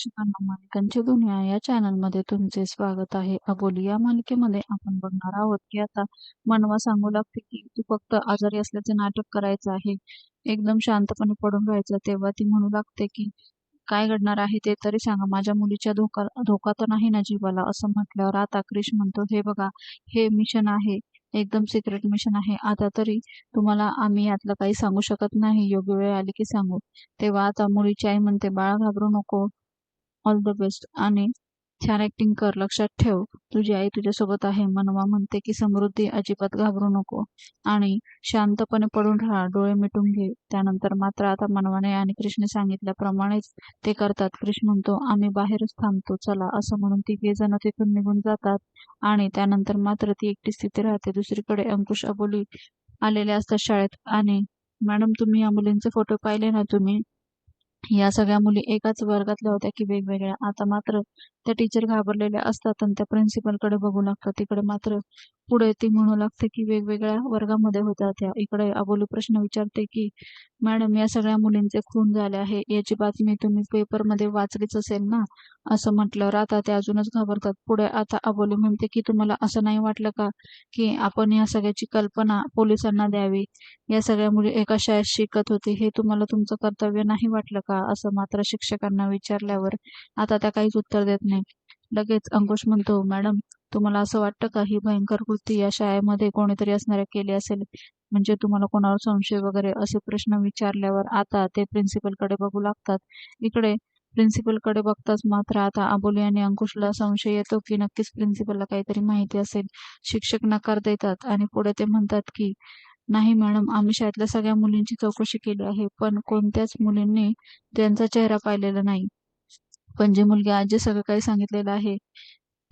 प्रेक्षकांना मालिकांची दुनिया या चॅनलमध्ये तुमचे स्वागत आहे. अबोली या मालिकेमध्ये आपण बघणार आहोत की आता मनवा सांगू लागते की तू फक्त आजारी असल्याचे नाटक करायचं आहे. एकदम शांतपणे पडून राहायचं तेव्हा ती म्हणू लागते की काय घडणार आहे ते तरी सांगा. माझ्या मुलीच्या धोका धोका तर नाही ना जीवाला असं म्हटल्यावर आता क्रिश म्हणतो हे बघा हे मिशन आहे एकदम सिक्रेट मिशन आहे. आता तरी तुम्हाला आम्ही यातलं काही सांगू शकत नाही. योग्य वेळ आली की सांगू. तेव्हा आता मुलीची आई म्हणते बाळा घाबरू नको. ऑल द बेस्ट आणि छान ऍक्टिंग कर. लक्षात ठेव. तुझी आई तुझ्यासोबत आहे. मनवा म्हणते की समृद्धी अजिबात घाबरू नको. आणि शांतपणे पडून राहा. डोळे मिटून घे. त्यानंतर मात्र आता मनवाने आणि कृष्ण सांगितल्याप्रमाणेच ते करतात. कृष्ण म्हणतो आम्ही बाहेरच थांबतो. चला. असं म्हणून तिघे जण तिथून निघून जातात. आणि त्यानंतर मात्र ती एकटी स्थिती राहते. दुसरीकडे अंकुश अबोली आलेले असतात शाळेत. आणि मॅडम तुम्ही या मुलींचे फोटो पाहिले ना तुम्ही? या सगळ्या मुली एकाच वर्गातल्या होत्या की वेगवेगळ्या. आता मात्र त्या टीचर घाबरलेल्या असतात आणि त्या प्रिन्सिपलकडे बघू लागतात. तिकडे मात्र पुढे ती म्हणू लागते की वेगवेगळ्या वर्गामध्ये होत्या त्या इकडे अबोली प्रश्न विचारते की मॅडम या सगळ्या मुलींचे खून झाले आहे. याची बातमी तुम्ही पेपरमध्ये वाचलीच असेल ना? असं म्हटल्यावर आता ते अजूनच घाबरतात. पुढे आता अबोली म्हणते की तुम्हाला असं नाही वाटलं का की आपण या सगळ्याची कल्पना पोलिसांना द्यावी? या सगळ्या मुली एका शाळेत शिकत होते. हे तुम्हाला तुमचं कर्तव्य नाही वाटलं का? असं मात्र शिक्षकांना विचारल्यावर आता त्या काहीच उत्तर देत नाही. लगेच अंकुश म्हणतो मॅडम तुम्हाला असं वाटतं का ही भयंकर कृती या शाळेमध्ये कोणीतरी असणाऱ्या केली असेल? म्हणजे तुम्हाला कोणावर संशय वगैरे? असे प्रश्न विचारल्यावर आता ते प्रिन्सिपलकडे बघू लागतात. इकडे प्रिन्सिपलकडे बघताच मात्र आता आबोली आणि अंकुशला संशय येतो की नक्कीच प्रिन्सिपलला काहीतरी माहिती असेल. शिक्षक नकार देतात आणि पुढे ते म्हणतात की नाही मॅडम आम्ही शाळेतल्या सगळ्या मुलींची चौकशी केली आहे पण कोणत्याच मुलींनी त्यांचा चेहरा पाहिलेला नाही. पण जी मुलगी आज जे सगळं काही सांगितलेलं आहे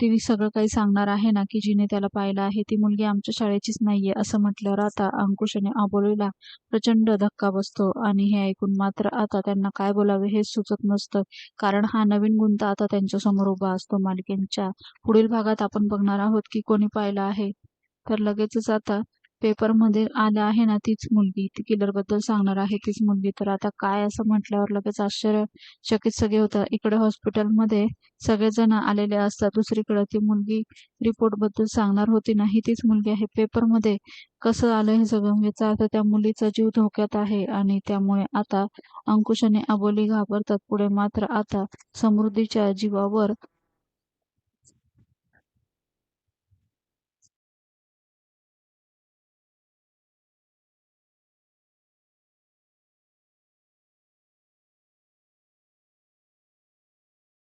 ती सगळं काही सांगणार आहे ना की जिने त्याला पाहिलं आहे ती मुलगी आमच्या शाळेचीच नाहीये असं म्हटल्यावर आता अंकुशने आबोलीला प्रचंड धक्का बसतो. आणि हे ऐकून मात्र आता त्यांना काय बोलावे हे सुचत नसतं. कारण हा नवीन गुंत आता त्यांच्यासमोर उभा असतो. मालिकेच्या पुढील भागात आपण बघणार आहोत की कोणी पाहिलं आहे. तर लगेचच आता पेपरमध्ये आलं आहे ना तीच मुलगी ती किलरबद्दल सांगणार आहे तीच मुलगी. तर आता काय असं म्हटल्यावर लगेच आश्चर्यचकित सगळे होतात इकडे हॉस्पिटलमध्ये सगळेजण आलेले असतात. दुसरीकडे ती मुलगी रिपोर्टबद्दल सांगणार होती ना ही तीच मुलगी आहे. पेपरमध्ये कसं आलं हे सगळं म्हणजे याचा अर्थ त्या मुलीचा जीव धोक्यात आहे आणि त्यामुळे आता अंकुश आणि अबोली घाबरतात. पुढे मात्र आता समृद्धीच्या जीवावर